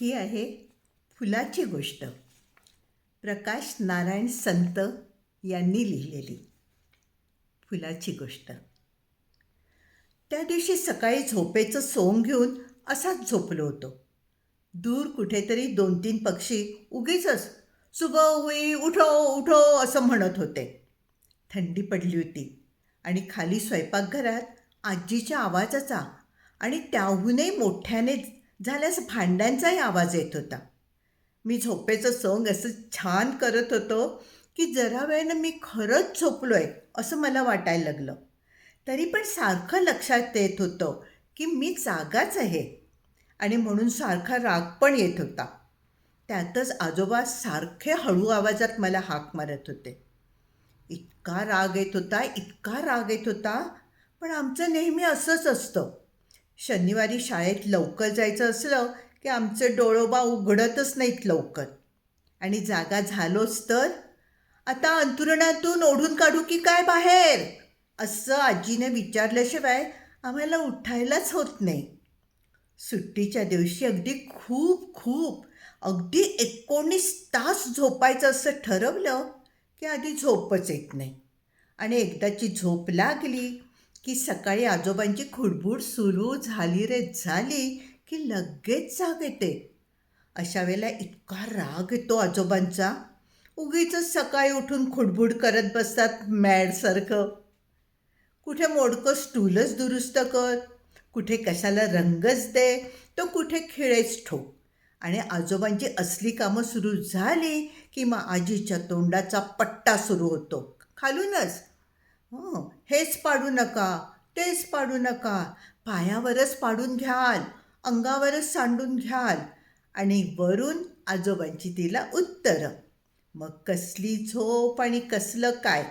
ही आहे फुलाची गोष्ट. प्रकाश नारायण संत यांनी लिहिलेली फुलाची गोष्ट. त्या दिवशी सकाळी झोपेचं सोंग घेऊन असाच झोपलो होतो. दूर कुठेतरी दोन तीन पक्षी उगीच सुबह हुई उठो उठो असं म्हणत होते. थंडी पडली होती आणि खाली स्वयंपाकघरात आजीच्या आवाजाचा आणि त्याहूनही मोठ्याने झाल्यास भांड्यांचाही आवाज येत होता. मी झोपेचं सोंग असं छान करत होतो की जरा वेळेनं मी खरंच झोपलो आहे असं मला वाटायला लागलं. तरी पण सारखं लक्षात येत होतं की मी जागाच आहे आणि म्हणून सारखा राग पण येत होता. त्यातच आजोबा सारखे हळू आवाजात मला हाक मारत होते. इतका राग येत होता इतका राग येत होता पण आमचं नेहमी असंच असतं. शनिवारी शाळेत लवकर जायचं असलं की आमचे डोळोबा उघडतच नाहीत लवकर. आणि जागा झालोच तर? आता अंतुरणातून ओढून काढू की काय बाहेर? असं आजीने विचारल्याशिवाय आम्हाला उठायलाच होत नाही. सुट्टीच्या दिवशी अगदी खूप खूप अगदी एकोणीस तास झोपायचं असं ठरवलं की आधी झोपच येत नाही. आणि एकदाची झोप लागली की सकाळी आजोबांची खुडबुड सुरू झाली रे झाली की लगेच जाग येते. अशा वेळेला इतका राग येतो आजोबांचा. उगीच सकाळी उठून खुडबुड करत बसतात मॅडसारखं. कुठे मोडकं स्टूलच दुरुस्त कर. कुठे कशाला रंगच दे तो कुठे खिळेच ठोक. आणि आजोबांची असली कामं सुरू झाली की मग आजीच्या तोंडाचा पट्टा सुरू होतो. खालूनच हं हेच पाडू नका तेच पाडू नका. पायावरच पाडून घ्याल अंगावरच सांडून घ्याल आणि वरून आजोबांची तिला उत्तरं. मग कसली झोप आणि कसलं काय?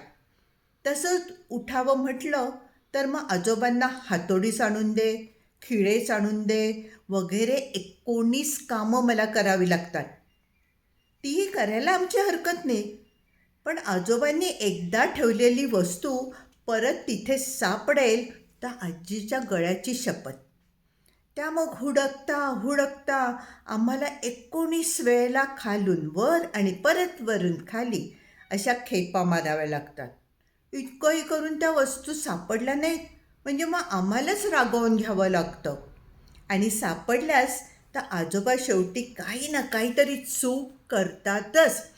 तसंच उठावं म्हटलं तर मग आजोबांना हातोडीच आणून दे खिळेच आणून दे वगैरे एकोणीस कामं मला करावी लागतात. तीही करायला आमची हरकत नाही. पण आजोबांनी एकदा ठेवलेली वस्तू परत तिथे सापडेल तर आजीच्या गळ्याची शपथ. त्या मग हुडकता हुडकता आम्हाला एकोणीस वेळेला खालून वर आणि परत वरून खाली अशा खेपा माराव्या लागतात. इतकंही करून त्या वस्तू सापडल्या नाहीत. म्हणजे मग आम्हालाच रागवून घ्यावं लागतं. आणि सापडल्यास तर आजोबा शेवटी काही ना काहीतरी चूक करतातच.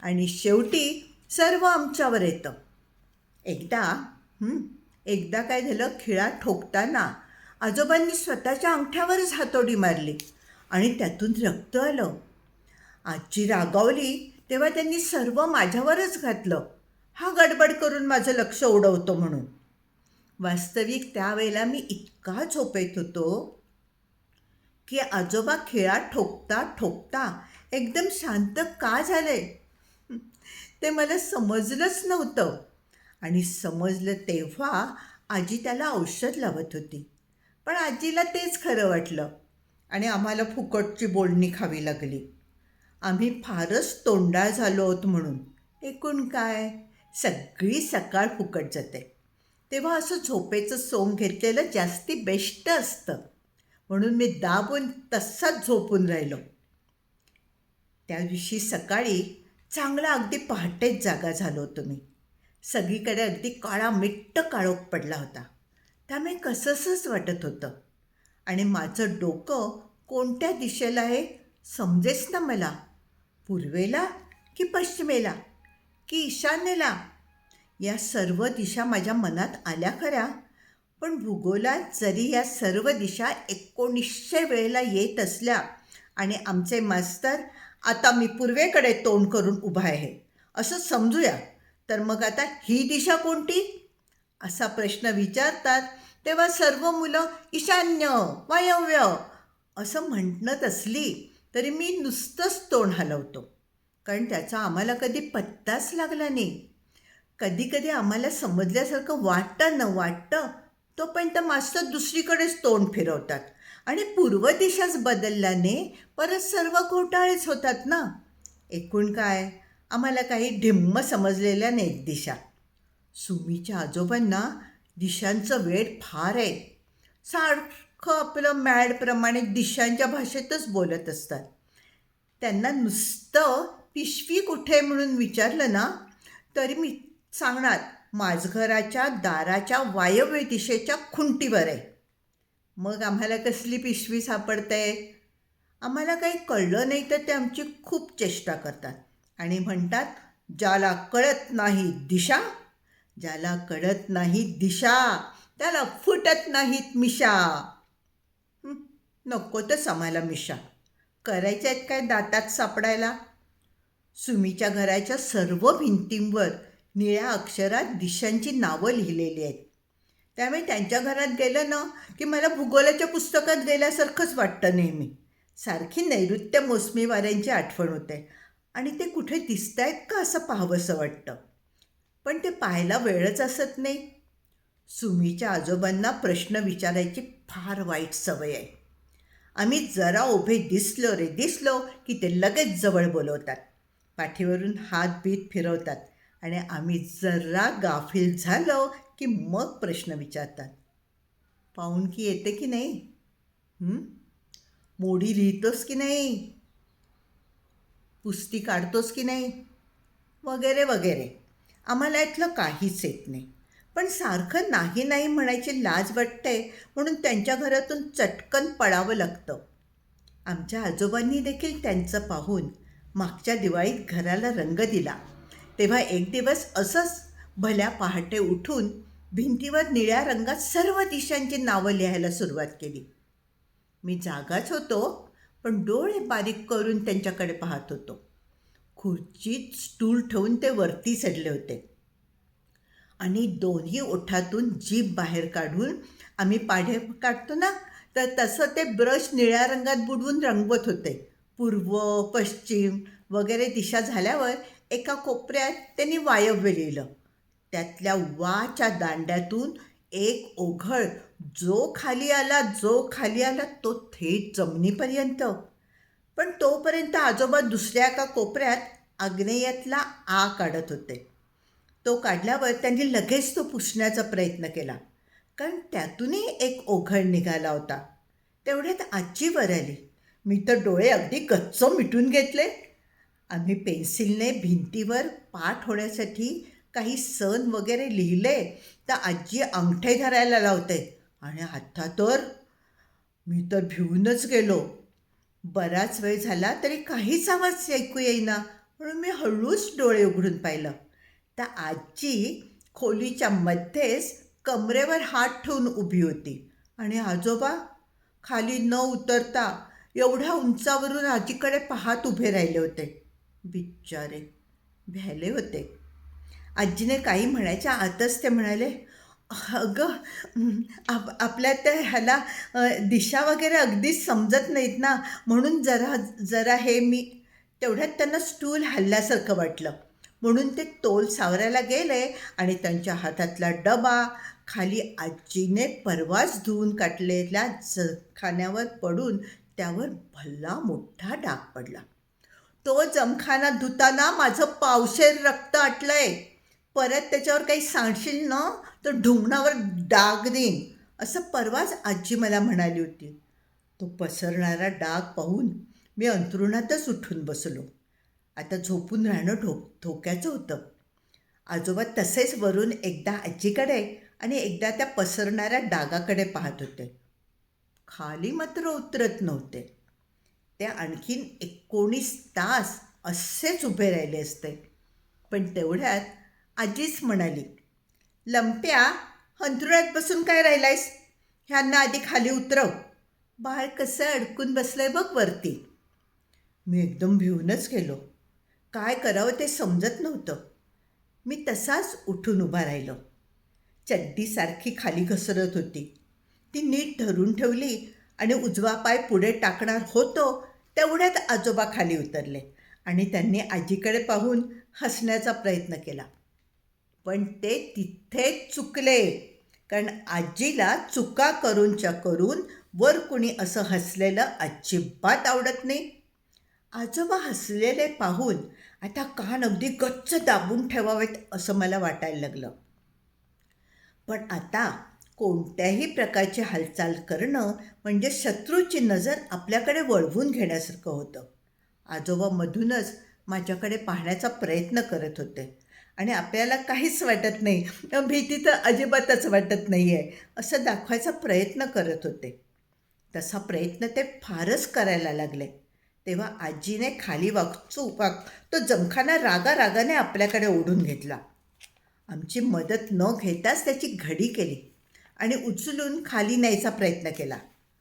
आणि शेवटी सर्व आमच्यावर येतं. एकदा एकदा काय झालं खिळा ठोकताना आजोबांनी स्वतःच्या अंगठ्यावरच हातोडी मारली आणि त्यातून रक्त आलं. आजी रागावली तेव्हा त्यांनी सर्व माझ्यावरच घातलं. हा गडबड करून माझं लक्ष उडवतो म्हणून. वास्तविक त्यावेळेला मी इतका झोपेत होतो की आजोबा खेळात ठोकता ठोकता एकदम शांत का झाले? ते मला समजलंच नव्हतं. आणि समजलं तेव्हा आजी त्याला औषध लावत होती. पण आजीला तेच खरं वाटलं आणि आम्हाला फुकटची बोलणी खावी लागली. आम्ही फारच तोंडाळ झालो आहोत म्हणून. एकूण काय? सगळी सकाळ फुकट जाते. तेव्हा असं झोपेचं सोंग घेतलेलं जास्ती बेस्ट असतं. म्हणून मी दाबून तसाच झोपून राहिलो. त्या दिवशी सकाळी चांगला अगदी पहाटेच जागा झालो होतो मी. सगळीकडे अगदी काळा मिट्ट काळोख पडला होता. त्यामुळे कसंसंच वाटत होतं. आणि माझं डोकं कोणत्या दिशेला आहे समजेच ना मला. पूर्वेला की पश्चिमेला? की ईशान्येला? या सर्व दिशा माझ्या मनात आल्या खऱ्या. पण भूगोलात जरी या सर्व दिशा एकोणीसशे वेळेला येत असल्या आणि आमचे मास्तर आता मी पूर्वेकडे तोंड करून उभा आहे. असं समजूया. तर मग आता ही दिशा कोणती? असा प्रश्न विचारतात तेव्हा सर्व मुलं ईशान्य वायव्य. असं म्हणत असली तरी मी नुसतंच तोंड हलवतो. कारण त्याचा आम्हाला कधी पत्ताच लागला नाही. कधी कधी आम्हाला समजल्यासारखं वाटतं न वाटतं तोपर्यंत मास्तर दुसरीकडेच तोंड फिरवतात. आणि पूर्व दिशाच बदलल्याने परत सर्व घोटाळेच होतात ना? एकूण काय? आम्हाला काही ढिम्म समजलेल्या नाहीत दिशा. सुमीच्या आजोबांना दिशांचं वेळ फार आहे. सारखं आपलं मॅडप्रमाणे दिशांच्या भाषेतच बोलत असतात. त्यांना नुसतं पिशवी कुठे आहे म्हणून विचारलं ना तरी मी सांगणार माझघराच्या दाराच्या वायव्य दिशेच्या खुंटीवर आहे. मग आम्हाला कसली पिशवी सापडते. आम्हाला काही कळलं नाही तर ते आमची खूप चेष्टा करतात. आणि म्हणतात ज्याला कळत नाही दिशा ज्याला कळत नाही दिशा त्याला फुटत नाहीत मिशा. नको तर आम्हाला मिशा. करायच्या आहेत काय दातात सापडायला? सुमीच्या घराच्या सर्व भिंतींवर निळ्या अक्षरात दिशांची नावं लिहिलेली आहेत. त्यामुळे त्यांच्या घरात गेलं ना की मला भूगोलाच्या पुस्तकात गेल्यासारखंच वाटतं नेहमी. सारखी नैऋत्य मोसमी वाऱ्यांची आठवण होते. आणि ते कुठे दिसत आहेत का असं पाहावंसं वाटतं? पण ते पाहायला वेळच असत नाही. सुमीच्या आजोबांना प्रश्न विचारायची फार वाईट सवय आहे. आम्ही जरा उभे दिसलो रे दिसलो की ते लगेच जवळ बोलवतात. पाठीवरून हात बीत फिरवतात. आणि आम्ही जरा गाफील झालो की मग प्रश्न विचारतात. पाहुणकी येते की नाही? मोडी लिहितोस की नाही? पुस्ती काढतोस की नाही? वगैरे वगैरे. आम्हाला यातलं काहीच येत नाही. पण सारखं नाही नाही म्हणायची लाज वाटते म्हणून त्यांच्या घरातून चटकन पडावं लागतं. आमच्या आजोबांनी देखील त्यांचं पाहून मागच्या दिवाळीत घराला रंग दिला. तेव्हा एक दिवस असंच भल्या पहाटे उठून भिंतीवर निळ्या रंगात सर्व दिशांची नावं लिहायला सुरुवात केली. मी जागाच होतो पण डोळे बारीक करून त्यांच्याकडे पाहत होतो. खुर्चीत स्टूल ठेवून ते वरती चढले होते. आणि दोन्ही ओठातून जीभ बाहेर काढून आम्ही पाढे काढतो ना तर तसं ते ब्रश निळ्या रंगात बुडवून रंगवत होते. पूर्व पश्चिम वगैरे दिशा झाल्यावर एका कोपऱ्यात त्यांनी वायव्य लिहिलं. त्यातल्या वाच्या दांड्यातून एक ओघळ जो खाली आला जो खाली आला तो थेट जमिनीपर्यंत. पण तोपर्यंत आजोबा दुसऱ्या एका कोपऱ्यात आग्नेयातला आ काढत होते. तो काढल्यावर त्यांनी लगेच तो पुसण्याचा प्रयत्न केला. कारण त्यातूनही एक ओघळ निघाला होता. तेवढ्यात आजी वर आली. मी तर डोळे अगदी गच्च मिटून घेतले. आम्ही पेन्सिलने भिंतीवर पाठ होण्यासाठी काही सण वगैरे लिहिले तर आजी अंगठे धरायला लावते. आणि आत्ता तर मी तर भिवूनच गेलो. बराच वेळ झाला तरी काहीच आवाज ऐकू येईना म्हणून मी हळूच डोळे उघडून पाहिलं. तर आजी खोलीच्या मध्येच कमरेवर हात ठेवून उभी होती. आणि आजोबा खाली न उतरता एवढ्या उंचावरून आजीकडे पाहत उभे राहिले होते. बिचारे भ्याले होते. आजीने काही म्हणायच्या आतच ते म्हणाले अगं आप आपल्या त्या ह्याला दिशा वगैरे अगदीच समजत नाहीत ना म्हणून जरा जरा हे मी तेवढ्यात त्यांना स्टूल हल्ल्यासारखं वाटलं. म्हणून ते तोल सावरायला गेले आणि त्यांच्या हातातला डबा खाली आजीने परवाच धुवून काटलेल्या जखान्यावर पडून त्यावर भल्ला मोठा डाग पडला. तो जमखाना धुताना माझं पावशेर रक्त आटलंय. परत त्याच्यावर काही सांगशील ना तर ढुंगणावर डाग देईन. असं परवाच आजी मला म्हणाली होती. तो पसरणारा डाग पाहून मी अंथरुणातच उठून बसलो. आता झोपून राहणं ढो धोक्याचं होतं. आजोबा तसेच वरून एकदा आजीकडे आणि एकदा त्या पसरणाऱ्या डागाकडे पाहत होते. खाली मात्र उतरत नव्हते. ते आणखीन एकोणीस तास असेच उभे राहिले असते. पण तेवढ्यात आजीच म्हणाली लंप्या हंतरुणात बसून काय राहिलायस? ह्यांना आधी खाली उतरव. बाळ कसं अडकून बसलंय बघ वरती. मी एकदम भिवूनच गेलो. काय करावं ते समजत नव्हतं. मी तसाच उठून उभा राहिलो. चड्डीसारखी खाली घसरत होती. ती नीट धरून ठेवली आणि उजवा पाय पुढे टाकणार होतो तेवढ्यात आजोबा खाली उतरले आणि त्यांनी आजीकडे पाहून हसण्याचा प्रयत्न केला. पण ते तिथेच चुकले. कारण आजीला चुका करूनच्या करून वर कुणी असं हसलेलं अजिबात आवडत नाही. आजोबा हसलेले पाहून आता कान अगदी गच्च दाबून ठेवावेत असं मला वाटायला लागलं. पण आता कोणत्याही प्रकारची हालचाल करणं म्हणजे शत्रूची नजर आपल्याकडे वळवून घेण्यासारखं होतं. आजोबा मधूनच माझ्याकडे पाहण्याचा प्रयत्न करत होते. आणि आपल्याला काहीच वाटत नाही. भीती तर अजिबातच वाटत नाही आहे असं दाखवायचा प्रयत्न करत होते. तसा प्रयत्न ते फारच करायला लागले. तेव्हा आजीने खाली वागचू वाग तो जमखाना रागा रागाने आपल्याकडे ओढून घेतला. आमची मदत न घेताच त्याची घडी केली आणि उचलून खाली न्यायचा प्रयत्न केला.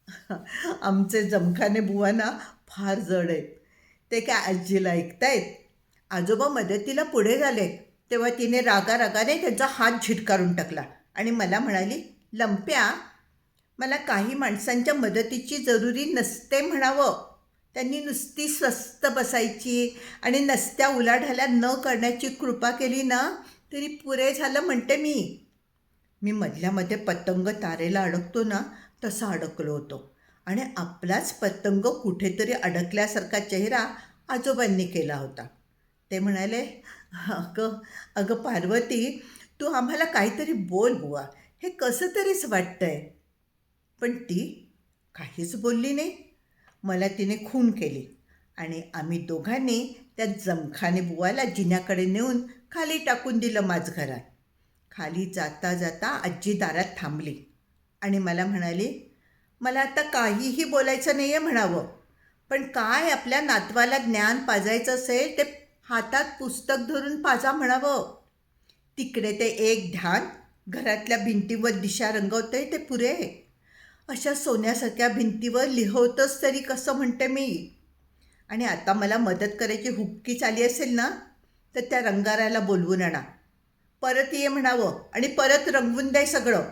आमचे जमखाने बुवांना फार जड आहेत. ते काय आजीला ऐकतायत? आजोबा मदतीला पुढे झाले तेव्हा तिने रागा रागाने त्यांचा हात झिटकारून टाकला. आणि मला म्हणाली लंप्या मला काही माणसांच्या मदतीची जरुरी नसते म्हणावं. त्यांनी नुसती स्वस्त बसायची आणि नसत्या उलाढाल्या न करण्याची कृपा केली ना तरी पुरे झालं म्हणते मी. मी मधल्यामध्ये पतंग तारेला अडकतो ना तसा अडकलो होतो. आणि आपलाच पतंग कुठेतरी अडकल्यासारखा चेहरा आजोबांनी केला होता. ते म्हणाले अगं अगं पार्वती तू आम्हाला काहीतरी बोल बुवा. हे कसं तरीच वाटतंय. पण ती काहीच बोलली नाही. मला तिने खून केली. आणि आम्ही दोघांनी त्या जमखाने बुवाला जिन्याकडे नेऊन खाली टाकून दिलं माझ घरात खाली जाता जाता आजी दारात थांबली. आणि मला म्हणाली मला आता काहीही बोलायचं नाही आहे म्हणावं. पण काय आपल्या नातवाला ज्ञान पाजायचं असेल ते हातात पुस्तक धरून पाजा म्हणावं. तिकडे ते एक ध्यान घरातल्या भिंतीवर दिशा रंगवतंय ते पुरे. अशा सोन्यासारख्या भिंतीवर लिहवतंच तरी कसं म्हणते मी? आणि आता मला मदत करायची हुक्कीच चाली असेल ना तर त्या रंगाराला बोलवून आणा. परत ये म्हणावं आणि परत रंगवून दे सगळं.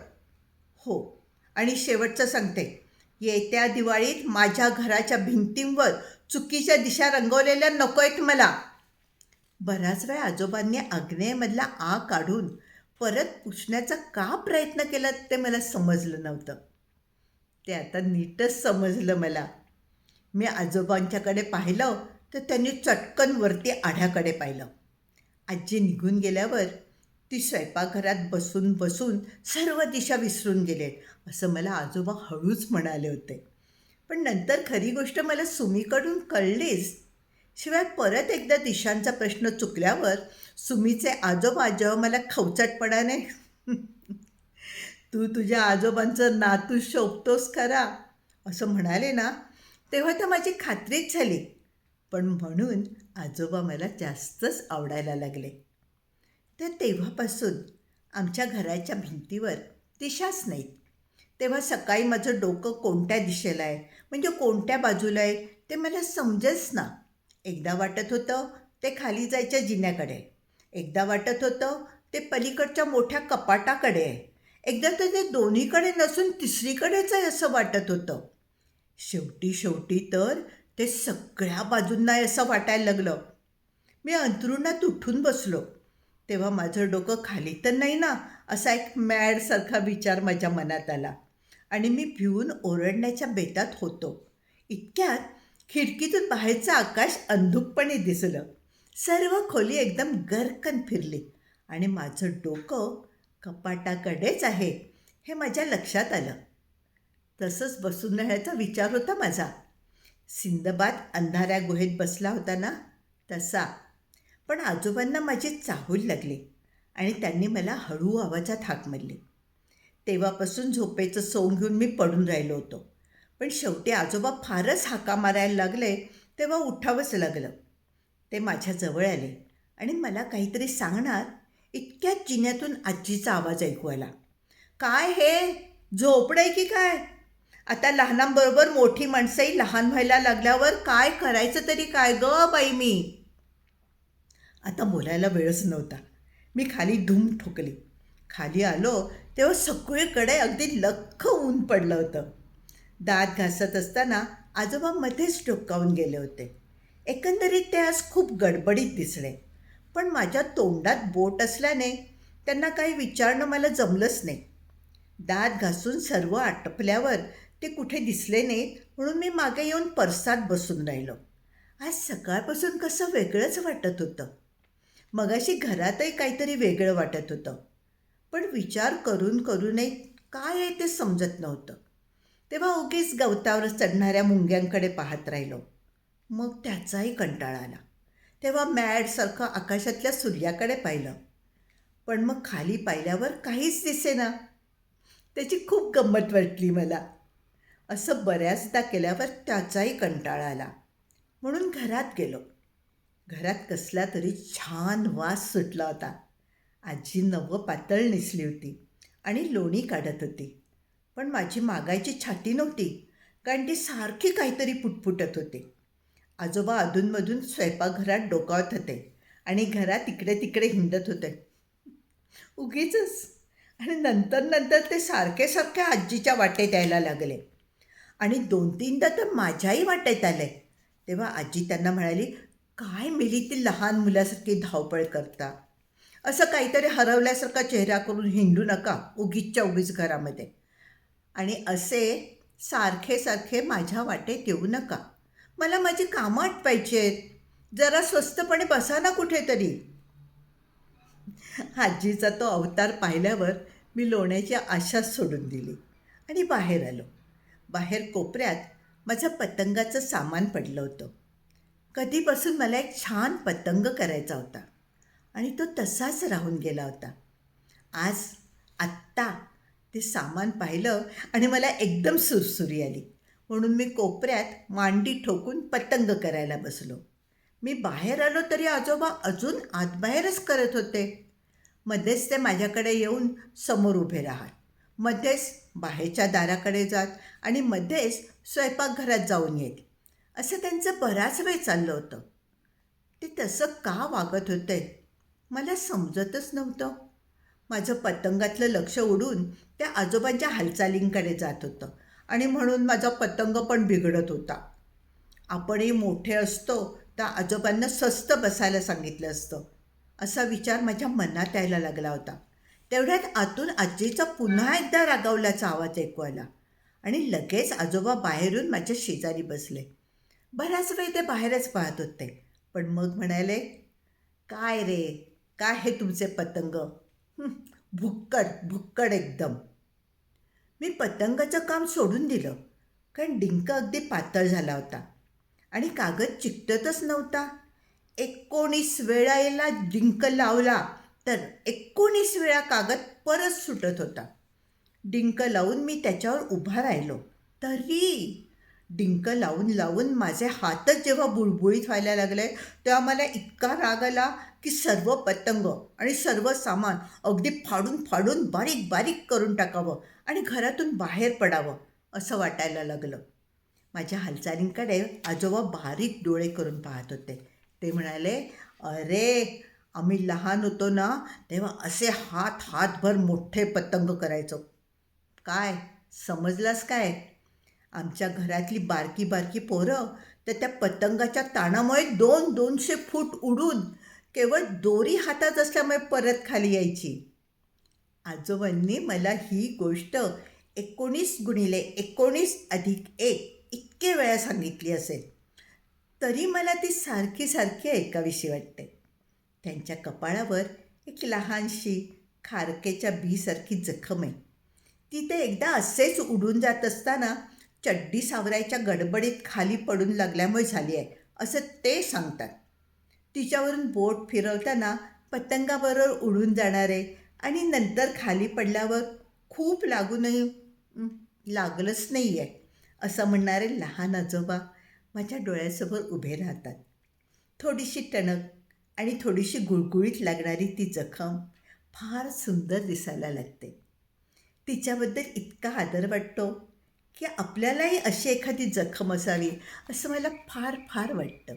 हो आणि शेवटचं सांगते. येत्या दिवाळीत माझ्या घराच्या भिंतींवर चुकीच्या दिशा रंगवलेल्या नको आहेत मला. बराच वेळ आजोबांनी आग्नेयमधला आ काढून परत पुसण्याचा का प्रयत्न केला ते मला समजलं नव्हतं. ते आता नीटच समजलं मला. मी आजोबांच्याकडे पाहिलं तर त्यांनी चटकन वरती आढ्याकडे पाहिलं. आजी निघून गेल्यावर ती स्वयंपाकघरात बसून बसून सर्व दिशा विसरून गेले असं मला आजोबा हळूच म्हणाले होते. पण नंतर खरी गोष्ट मला सुमीकडून कळलीच शिवाय परत एकदा दिशांचा प्रश्न चुकल्यावर सुमीचे आजोबा जेव्हा मला खवचटपणाने तू तुझ्या आजोबांचं नातू शोभतोस खरा असं म्हणाले ना तेव्हा तर माझी खात्रीच झाली. पण म्हणून आजोबा मला जास्तच आवडायला लागले. तर तेव्हापासून आमच्या घराच्या भिंतीवर दिशाच नाहीत. तेव्हा सकाळी माझं डोकं कोणत्या दिशेला आहे म्हणजे कोणत्या बाजूला आहे ते मला समजेच ना. एकदा वाटत होतं ते खाली जायच्या जिन्याकडे. एकदा वाटत होतं ते पलीकडच्या मोठ्या कपाटाकडे. आहे एकदा तर ते दोन्हीकडे नसून तिसरीकडेच आहे असं वाटत होतं. शेवटी शेवटी तर ते सगळ्या बाजूंना असं वाटायला लागलं. मी अंतरुणात उठून बसलो. तेव्हा माझं डोकं खाली तर नाही ना असा एक मॅडसारखा विचार माझ्या मनात आला. आणि मी भिवून ओरडण्याच्या बेतात होतो. इतक्यात खिडकीतून बाहेरचं आकाश अंधुकपणे दिसलं. सर्व खोली एकदम गरकन फिरली. आणि माझं डोकं कपाटाकडेच आहे हे माझ्या लक्षात आलं. तसंच बसून राहण्याचा विचार होता माझा. सिंदबाद अंधाऱ्या गुहेत बसला होता ना तसा. पण आजोबांना माझी चाहूल लागली आणि त्यांनी मला हळू आवाजात हाक मारली. तेव्हापासून झोपेचं सोंग घेऊन मी पडून राहिलो होतो. पण शेवटी आजोबा फारच हाका मारायला लागले तेव्हा उठावंच लागलं. ते माझ्या जवळ आले आणि मला काहीतरी सांगणार इतक्याच जिन्यातून आजीचा आवाज ऐकू आला. काय हे? झोपड आहे की काय? आता लहानांबरोबर मोठी माणसंही लहान व्हायला लागल्यावर काय करायचं तरी काय ग बाई मी? आता बोलायला वेळच नव्हता. मी खाली धूम ठोकली. खाली आलो तेव्हा सगळीकडे अगदी लख्ख ऊन पडलं होतं. दात घासत असताना आजोबा मध्येच डोकावून गेले होते. एकंदरीत ते आज खूप गडबडीत दिसले. पण माझ्या तोंडात बोट असल्याने त्यांना काही विचारणं मला जमलंच नाही. दात घासून सर्व आटपल्यावर ते कुठे दिसले नाहीत म्हणून मी मागे येऊन परसात बसून राहिलो. आज सकाळपासून कसं वेगळंच वाटत होतं. मगाशी घरातही काहीतरी वेगळं वाटत होतं. पण विचार करून करूनही काय आहे ते समजत नव्हतं. तेव्हा उगीच गवतावर चढणाऱ्या मुंग्यांकडे पाहत राहिलो. मग त्याचाही कंटाळा आला. तेव्हा मॅडसारखं आकाशातल्या सूर्याकडे पाहिलं. पण मग खाली पाहिल्यावर काहीच दिसेना. त्याची खूप गंमत वाटली मला. असं बऱ्याचदा केल्यावर त्याचाही कंटाळा आला. म्हणून घरात गेलो. घरात कसला तरी छान वास सुटला होता. आजी नवं पातळ नेसली होती आणि लोणी काढत होती. पण माझी मागायची छाती नव्हती कारण ती सारखी काहीतरी पुटपुटत होते. आजोबा अधूनमधून स्वयंपाकघरात डोकावत होते आणि घरात इकडे तिकडे हिंडत होते. उगीच आणि नंतर नंतर ते सारखे सारखे आजीच्या वाटेत यायला लागले. आणि दोन तीनदा तर माझ्याही वाटेत आले. तेव्हा आजी त्यांना म्हणाली काय मिली ती लहान मुलासारखी धावपळ करता? असं काहीतरी हरवल्यासारखा चेहरा करून हिंडू नका उगीचच्या उगीच घरामध्ये. आणि असे सारखे सारखे माझ्या वाटेत येऊ नका. मला माझी कामं आटवायची आहेत. जरा स्वस्तपणे बसा ना कुठेतरी. आजीचा तो अवतार पाहिल्यावर मी लोण्याची आशाच सोडून दिली आणि बाहेर आलो. बाहेर कोपऱ्यात माझं पतंगाचं सामान पडलं होतं. कधीपासून मला एक छान पतंग करायचा होता आणि तो तसाच राहून गेला होता. आज आत्ता ते सामान पाहिलं आणि मला एकदम सुरसुरी आली. म्हणून मी कोपऱ्यात मांडी ठोकून पतंग करायला बसलो. मी बाहेर आलो तरी आजोबा अजून आतबाहेरच करत होते. मध्येच ते माझ्याकडे येऊन समोर उभे राहत. मध्येच बाहेरच्या दाराकडे जात आणि मध्येच स्वयंपाकघरात जाऊन येत. असं त्यांचं बराच वेळ चाललं होतं. ते तसं का वागत होते? मला समजतच नव्हतं. माझं पतंगातलं लक्ष उडून त्या आजोबांच्या हालचालींकडे जात होतं आणि म्हणून माझा पतंग पण बिघडत होता. आपणही मोठे असतो तर आजोबांना स्वस्त बसायला सांगितलं असतं. असा विचार माझ्या मनात यायला लागला होता. तेवढ्यात आतून आजीचा पुन्हा एकदा रागावल्याचा आवाज ऐकू आला आणि लगेच आजोबा बाहेरून माझ्या शेजारी बसले. बराच वेळ ते बाहेरच पाहत होते पण मग म्हणाले काय रे? काय हे तुमचे पतंग? भुक्कड भुक्कड एकदम. मी पतंगाचं काम सोडून दिलं कारण डिंक अगदी पातळ झाला होता आणि कागद चिकटतच नव्हता. एकोणीस वेळाला डिंक लावला तर एकोणीस वेळा कागद परत सुटत होता. डिंक लावून मी त्याच्यावर उभा राहिलो. तरी डिंक लावून लावून माझे हातच जेव्हा बुळबुळीत व्हायला लागले तेव्हा मला इतका राग आला की सर्व पतंग आणि सर्व सामान अगदी फाडून फाडून बारीक बारीक करून टाकावं आणि घरातून बाहेर पडावं असं वाटायला लागलं. माझ्या हालचालींकडे आजोबा बारीक डोळे करून पाहत होते. ते म्हणाले अरे आम्ही लहान होतो ना तेव्हा असे हात हातभर मोठे पतंग करायचो. काय? समजलास काय? आमच्या घरातली बारकी बारकी पोरं तर त्या पतंगाच्या ताणामुळे दोन दोनशे फूट उडून केवळ दोरी हातात असल्यामुळे परत खाली यायची. आजोबांनी मला ही गोष्ट एकोणीस गुणिले एकोणीस अधिक एक इतके वेळा सांगितली असेल तरी मला ती सारखी सारखी ऐकावीशी वाटते. त्यांच्या कपाळावर एक लहानशी खारकेच्या बीसारखी जखम आहे. ती ते एकदा असेच उडून जात असताना चड्डी सावरायच्या गडबडीत खाली पडून लागल्यामुळे झाली आहे असं ते सांगतात. तिच्यावरून बोट फिरवताना पतंगाबरोबर उडून जाणारे आणि नंतर खाली पडल्यावर खूप लागूनही लागलंच नाही आहे असं म्हणणारे लहान आजोबा माझ्या डोळ्यासमोर उभे राहतात. थोडीशी टणक आणि थोडीशी गुळगुळीत लागणारी ती जखम फार सुंदर दिसायला लागते. तिच्याबद्दल इतका आदर वाटतो की आपल्यालाही अशी एखादी जखम असावी असं मला फार फार वाटतं.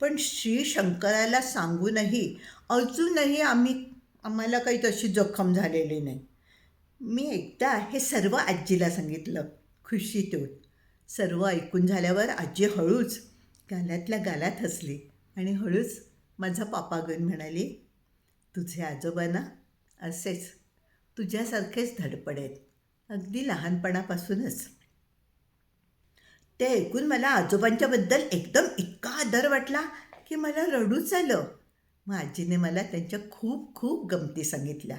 पण श्री शंकराला सांगूनही अजूनही आम्ही आम्हाला काही तशी जखम झालेली नाही. मी एकदा हे सर्व आजीला सांगितलं खुशीतून. सर्व ऐकून झाल्यावर आजी हळूच गालातल्या गालात हसली आणि हळूच माझा पापा म्हणाली तुझे आजोबा ना असेच तुझ्यासारखेच धडपड आहेत अगदी लहानपणापासूनच. ते ऐकून मला आजोबांच्याबद्दल एकदम इतका आदर वाटला की मला रडूच आलं. मग आजीने मला त्यांच्या खूप खूप गमती सांगितल्या.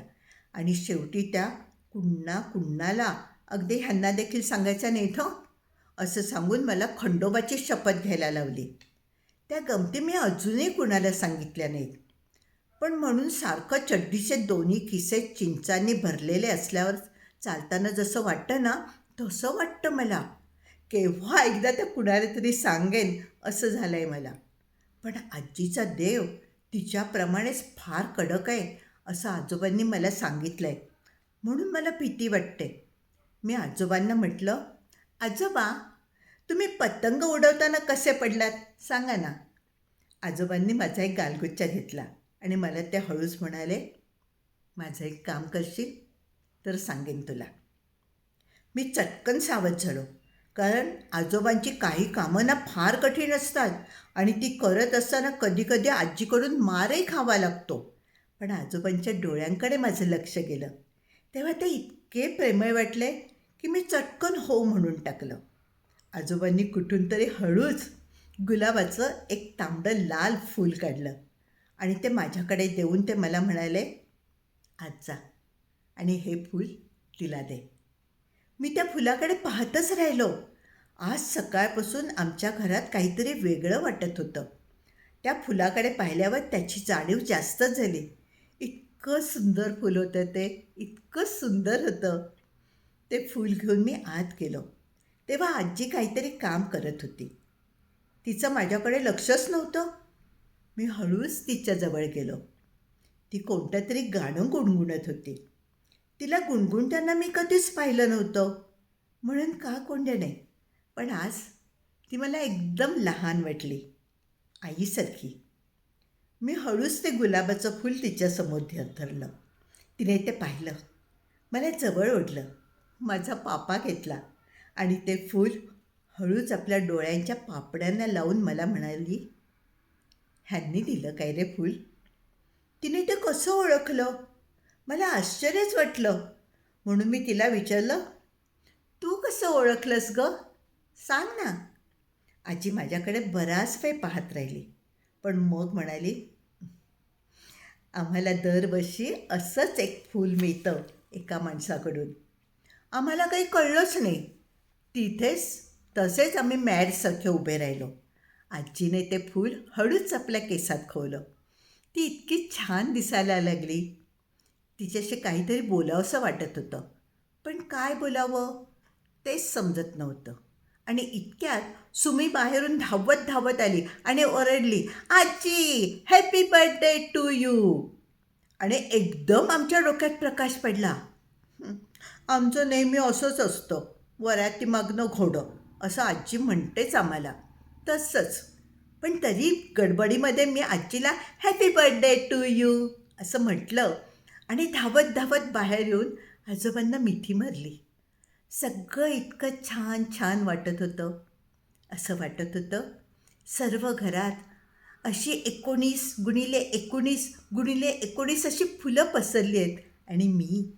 आणि शेवटी त्या कुण्णा कुण्णाला अगदी ह्यांना देखील सांगायचं नाही हं असं सांगून मला खंडोबाची शपथ घ्यायला लावली. त्या गमती मी अजूनही कुणाला सांगितल्या नाहीत. पण म्हणून सारखं चड्डीचे दोन्ही खिसे चिंचांनी भरलेले असल्यावर चालताना जसं वाटतं ना तसं वाटतं मला. केव्हा एकदा त्या कुणाला तरी सांगेन असं झालं आहे मला. पण आजीचा देव तिच्याप्रमाणेच फार कडक आहे असं आजोबांनी मला सांगितलं आहे म्हणून मला भीती वाटते. मी आजोबांना म्हटलं आजोबा तुम्ही पतंग उडवताना कसे पडलात? सांगा ना. आजोबांनी माझा एक गालगुच्चा घेतला आणि मला ते हळूच म्हणाले माझं एक काम करशील? तर सांगेन तुला. मी चटकन सावध झालो कारण आजोबांची काही कामं ना फार कठीण असतात आणि ती करत असताना कधीकधी आजीकडून मारही खावा लागतो. पण आजोबांच्या डोळ्यांकडे माझं लक्ष गेलं. तेव्हा ते इतके प्रेमळ वाटले की मी चटकन हो म्हणून टाकलं. आजोबांनी कुठून तरी हळूच गुलाबाचं एक तांबडं लाल फूल काढलं आणि ते माझ्याकडे देऊन ते मला म्हणाले आज जा आणि हे फूल तिला दे. मी त्या फुलाकडे पाहतच राहिलो. आज सकाळपासून आमच्या घरात काहीतरी वेगळं वाटत होतं. त्या फुलाकडे पाहिल्यावर त्याची जाणीव जास्तच झाली. इतकं सुंदर फूल होतं ते. इतकं सुंदर होतं. ते फूल घेऊन मी आत गेलो. तेव्हा आजी काहीतरी काम करत होती. तिचं माझ्याकडे लक्षच नव्हतं. मी हळूच तिच्याजवळ गेलो. ती कोणतं तरी गाणं गुणगुणत होती. तिला गुणगुणताना मी कधीच पाहिलं नव्हतं. म्हणून का कोंड्या नाही? पण आज ती मला एकदम लहान वाटली. आईसारखी. मी हळूच ते गुलाबाचं फूल तिच्यासमोर धरलं. तिने ते पाहिलं. मला जवळ ओढलं. माझा पापा घेतला. आणि ते फूल हळूच आपल्या डोळ्यांच्या पापड्यांना लावून मला म्हणाली ह्यांनी दिलं काय रे फूल? तिने ते कसं ओळखलं? मला आश्चर्यच वाटलं. म्हणून मी तिला विचारलं तू कसं ओळखलंस ग? सांग ना. आजी माझ्याकडे बराच वेळ पाहत राहिली पण मग म्हणाली आम्हाला दरवर्षी असंच एक फूल मिळतं एका माणसाकडून. आम्हाला काही कळलंच नाही. तिथेच तसेच आम्ही मॅडसारखे उभे राहिलो. आजीने ते फूल हळूच आपल्या केसात खोवलं. ती इतकी छान दिसायला लागली. तिच्याशी काहीतरी बोलावंसं वाटत होतं. पण काय बोलावं? तेच समजत नव्हतं. आणि इतक्यात सुमी बाहेरून धावत धावत आली आणि ओरडली आजी हॅपी बर्थडे टू यू आणि एकदम आमच्या डोक्यात प्रकाश पडला. आमचं नेहमी असंच असतं. वराती मागणं घोडं असं आजी म्हणतेच आम्हाला. तसंच. पण तरी गडबडीमध्ये मी आजीला हॅपी बर्थडे टू यू असं म्हटलं आणि धावत धावत बाहेर येऊन आजोबांना मिठी मारली. सगळं इतकं छान छान वाटत होतं. असं वाटत होतं सर्व घरात अशी एकोणीस गुणिले एकोणीस गुणिले एकोणीस अशी फुलं पसरली आहेत. आणि मी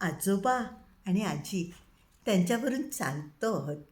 आजोबा आणि आजी त्यांच्यावरून चालतो आहोत